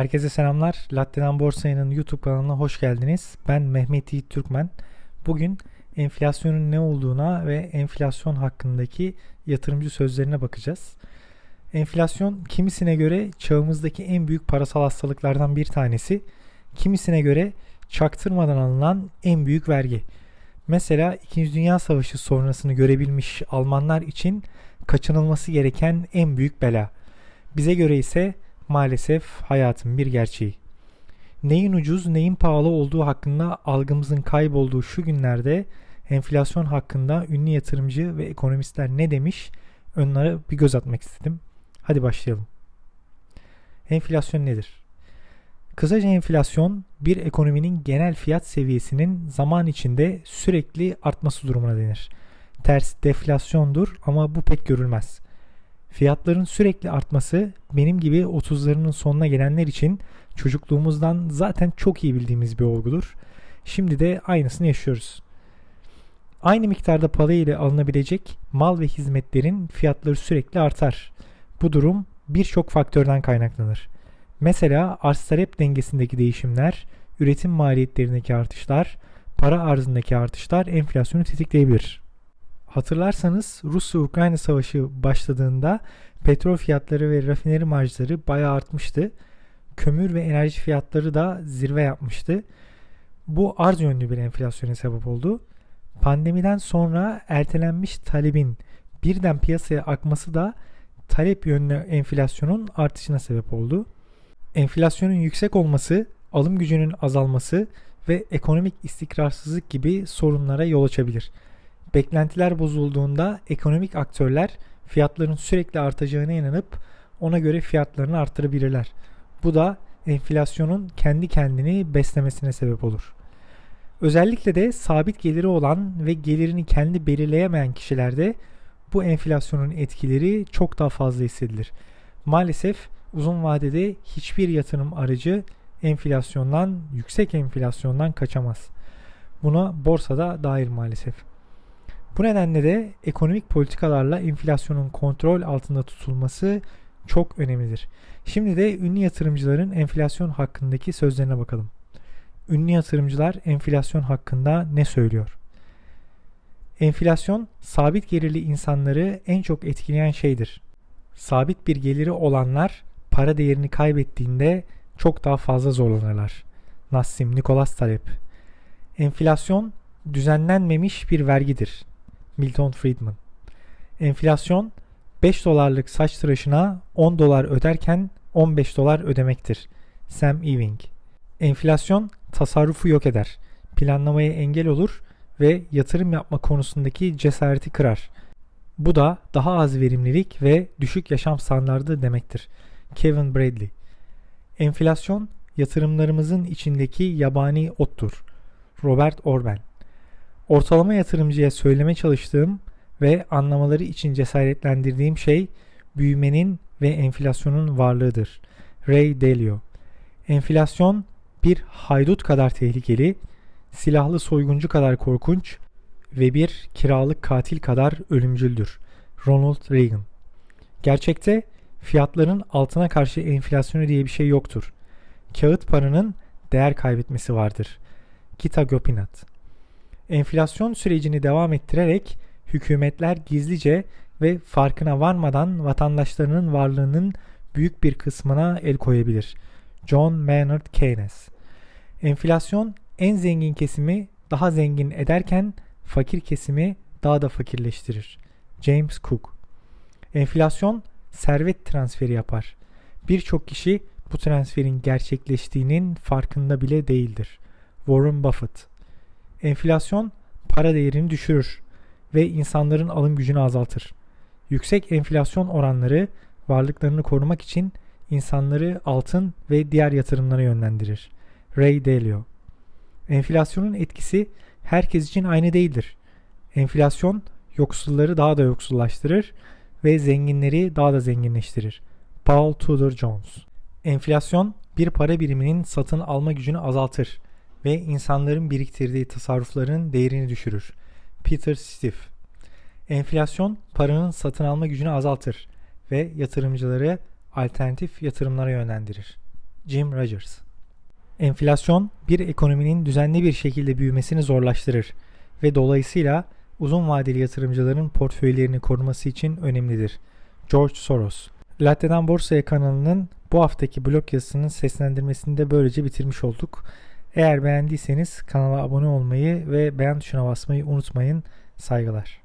Herkese selamlar. Latte'den Borsa'nın YouTube kanalına hoş geldiniz. Ben Mehmet Yiğit Türkmen. Bugün enflasyonun ne olduğuna ve enflasyon hakkındaki yatırımcı sözlerine bakacağız. Enflasyon kimisine göre çağımızdaki en büyük parasal hastalıklardan bir tanesi, kimisine göre çaktırmadan alınan en büyük vergi. Mesela 2. Dünya Savaşı sonrasını görebilmiş Almanlar için kaçınılması gereken en büyük bela. Bize göre ise maalesef hayatın bir gerçeği. Neyin ucuz, neyin pahalı olduğu hakkında algımızın kaybolduğu şu günlerde enflasyon hakkında ünlü yatırımcı ve ekonomistler ne demiş onlara bir göz atmak istedim. Hadi başlayalım. Enflasyon nedir? Kısaca enflasyon bir ekonominin genel fiyat seviyesinin zaman içinde sürekli artması durumuna denir. Ters deflasyondur ama bu pek görülmez. Fiyatların sürekli artması benim gibi 30'larının sonuna gelenler için çocukluğumuzdan zaten çok iyi bildiğimiz bir olgudur. Şimdi de aynısını yaşıyoruz. Aynı miktarda para ile alınabilecek mal ve hizmetlerin fiyatları sürekli artar. Bu durum birçok faktörden kaynaklanır. Mesela arz talep dengesindeki değişimler, üretim maliyetlerindeki artışlar, para arzındaki artışlar enflasyonu tetikleyebilir. Hatırlarsanız Rusya-Ukrayna savaşı başladığında petrol fiyatları ve rafineri marjları bayağı artmıştı. Kömür ve enerji fiyatları da zirve yapmıştı. Bu arz yönlü bir enflasyona sebep oldu. Pandemiden sonra ertelenmiş talebin birden piyasaya akması da talep yönlü enflasyonun artışına sebep oldu. Enflasyonun yüksek olması, alım gücünün azalması ve ekonomik istikrarsızlık gibi sorunlara yol açabilir. Beklentiler bozulduğunda ekonomik aktörler fiyatların sürekli artacağına inanıp ona göre fiyatlarını arttırabilirler. Bu da enflasyonun kendi kendini beslemesine sebep olur. Özellikle de sabit geliri olan ve gelirini kendi belirleyemeyen kişilerde bu enflasyonun etkileri çok daha fazla hissedilir. Maalesef uzun vadede hiçbir yatırım aracı enflasyondan, yüksek enflasyondan kaçamaz. Buna borsada dahil maalesef. Bu nedenle de ekonomik politikalarla enflasyonun kontrol altında tutulması çok önemlidir. Şimdi de ünlü yatırımcıların enflasyon hakkındaki sözlerine bakalım. Ünlü yatırımcılar enflasyon hakkında ne söylüyor? Enflasyon sabit gelirli insanları en çok etkileyen şeydir. Sabit bir geliri olanlar para değerini kaybettiğinde çok daha fazla zorlanırlar. Nassim Nikolas Talep Enflasyon düzenlenmemiş bir vergidir. Milton Friedman Enflasyon 5 dolarlık saç tıraşına 10 dolar öderken 15 dolar ödemektir. Sam Ewing Enflasyon tasarrufu yok eder. Planlamaya engel olur ve yatırım yapma konusundaki cesareti kırar. Bu da daha az verimlilik ve düşük yaşam standardı demektir. Kevin Bradley Enflasyon yatırımlarımızın içindeki yabani ottur. Robert Orben Ortalama yatırımcıya söyleme çalıştığım ve anlamaları için cesaretlendirdiğim şey büyümenin ve enflasyonun varlığıdır. Ray Dalio Enflasyon bir haydut kadar tehlikeli, silahlı soyguncu kadar korkunç ve bir kiralık katil kadar ölümcüldür. Ronald Reagan Gerçekte fiyatların altına karşı enflasyonu diye bir şey yoktur. Kağıt paranın değer kaybetmesi vardır. Gita Gopinath Enflasyon sürecini devam ettirerek hükümetler gizlice ve farkına varmadan vatandaşlarının varlığının büyük bir kısmına el koyabilir. John Maynard Keynes Enflasyon en zengin kesimi daha zengin ederken fakir kesimi daha da fakirleştirir. James Cook Enflasyon servet transferi yapar. Birçok kişi bu transferin gerçekleştiğinin farkında bile değildir. Warren Buffett Enflasyon para değerini düşürür ve insanların alım gücünü azaltır. Yüksek enflasyon oranları varlıklarını korumak için insanları altın ve diğer yatırımlara yönlendirir. Ray Dalio Enflasyonun etkisi herkes için aynı değildir. Enflasyon yoksulları daha da yoksullaştırır ve zenginleri daha da zenginleştirir. Paul Tudor Jones Enflasyon bir para biriminin satın alma gücünü azaltır ve insanların biriktirdiği tasarrufların değerini düşürür. Peter Stiff Enflasyon paranın satın alma gücünü azaltır ve yatırımcıları alternatif yatırımlara yönlendirir. Jim Rogers Enflasyon bir ekonominin düzenli bir şekilde büyümesini zorlaştırır ve dolayısıyla uzun vadeli yatırımcıların portföylerini koruması için önemlidir. George Soros Latte'den Borsaya kanalının bu haftaki blog yazısının seslendirmesini de böylece bitirmiş olduk. Eğer beğendiyseniz kanala abone olmayı ve beğen tuşuna basmayı unutmayın. Saygılar.